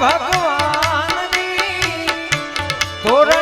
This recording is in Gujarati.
ભગવાન ભગવાનની